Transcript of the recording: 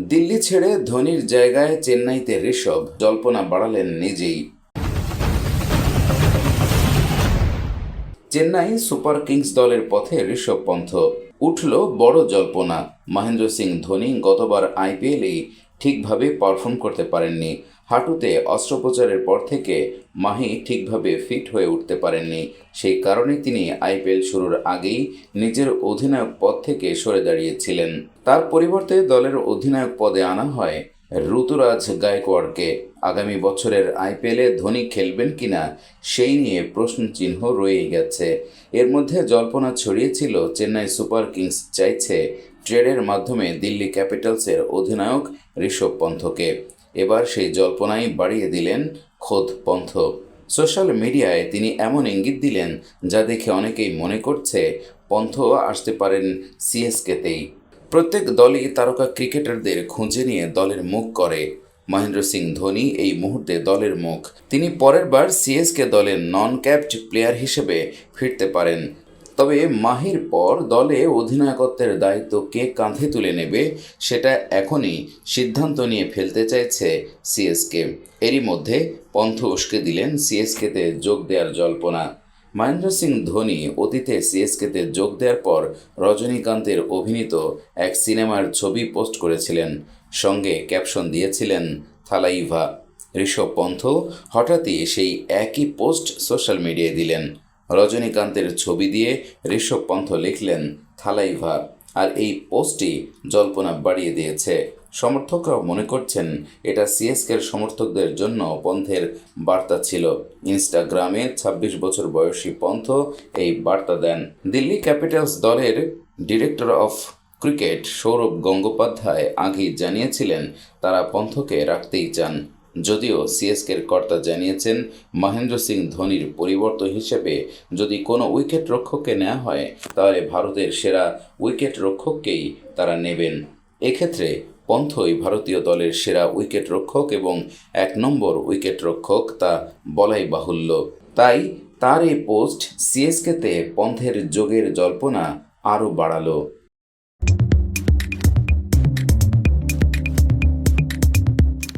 দিল্লি ছেড়ে ধোনির জায়গায় চেন্নাইতে ঋষভ, জল্পনা বাড়ালেন নিজেই। চেন্নাই সুপার কিংস দলের পথে ঋষভ পন্থ। উঠল বড় জল্পনা। মহেন্দ্র সিং ধোনি গতবার আইপিএলেই ঠিকভাবে পারফর্ম করতে পারেননি। হাঁটুতে অস্ত্রোপচারের পর থেকে মাহি ঠিকভাবে ফিট হয়ে উঠতে পারেননি। সেই কারণে তিনি আইপিএল শুরুর আগেই নিজের অধিনায়ক পদ থেকে সরে দাঁড়িয়েছিলেন। তার পরিবর্তে দলের অধিনায়ক পদে আনা হয় ঋতুরাজ গায়কোয়াড়কে। আগামী বছরের আইপিএলে ধোনি খেলবেন কিনা সেই নিয়ে প্রশ্ন চিহ্ন রয়েই গেছে। এর মধ্যে জল্পনা ছড়িয়েছিল চেন্নাই সুপার কিংস চাইছে ট্রেডের মাধ্যমে দিল্লি ক্যাপিটালসের অধিনায়ক ঋষভ পন্থকে। এবার সেই জল্পনাই বাড়িয়ে দিলেন খোদ পন্থ। সোশ্যাল মিডিয়ায় তিনি এমন ইঙ্গিত দিলেন, যা দেখে অনেকেই মনে করছে পন্থ আসতে পারেন সিএসকেতেই। প্রত্যেক দলই তারকা ক্রিকেটারদের খুঁজে নিয়ে দলের মুখ করে। মহেন্দ্র সিং ধোনি এই মুহূর্তে দলের মুখ। তিনি পরের বার সিএসকে দলের নন ক্যাপড প্লেয়ার হিসেবে ফিরতে পারেন তবে মাহির পর দলে অধিনায়কত্বের দায়িত্ব কে কাঁধে তুলে নেবে, সেটা এখনই সিদ্ধান্ত নিয়ে ফেলতে চাইছে সিএসকে। এরই মধ্যে পন্থ উস্কে দিলেন সিএসকেতে যোগ দেওয়ার জল্পনা। মহেন্দ্র সিং ধোনি অতীতে সিএসকেতে যোগ দেওয়ার পর রজনীকান্তের অভিনীত এক সিনেমার ছবি পোস্ট করেছিলেন। সঙ্গে ক্যাপশন দিয়েছিলেন থালাইভা। ঋষভ পন্থ হঠাৎই সেই একই পোস্ট সোশ্যাল মিডিয়ায় দিলেন। রজনীকান্তের ছবি দিয়ে ঋষভ পন্থ লিখলেন থালাইভার আর এই পোস্টটি জল্পনা বাড়িয়ে দিয়েছে। সমর্থকরাও মনে করছেন, এটা সিএসকের সমর্থকদের জন্য পন্থের বার্তা ছিল। ইনস্টাগ্রামে ২৬ বছর বয়সী পন্থ এই বার্তা দেন। দিল্লি ক্যাপিটালস দলের director of cricket Sourav Gangopadhyay আগেই জানিয়েছিলেন, তারা পন্থকে রাখতেই চান। যদিও সিএসকের কর্তা জানিয়েছেন, মহেন্দ্র সিং ধোনির পরিবর্তন হিসেবে যদি কোনো উইকেট রক্ষককে নেওয়া হয়, তাহলে ভারতের সেরা উইকেট রক্ষককেই তারা নেবেন। এক্ষেত্রে পন্থই ভারতীয় দলের সেরা উইকেট রক্ষক এবং এক নম্বর উইকেট রক্ষক তা বলাই বাহুল্য। তাই তার এই পোস্ট সিএসকেতে পন্থের যোগের জল্পনা আরও বাড়ালো।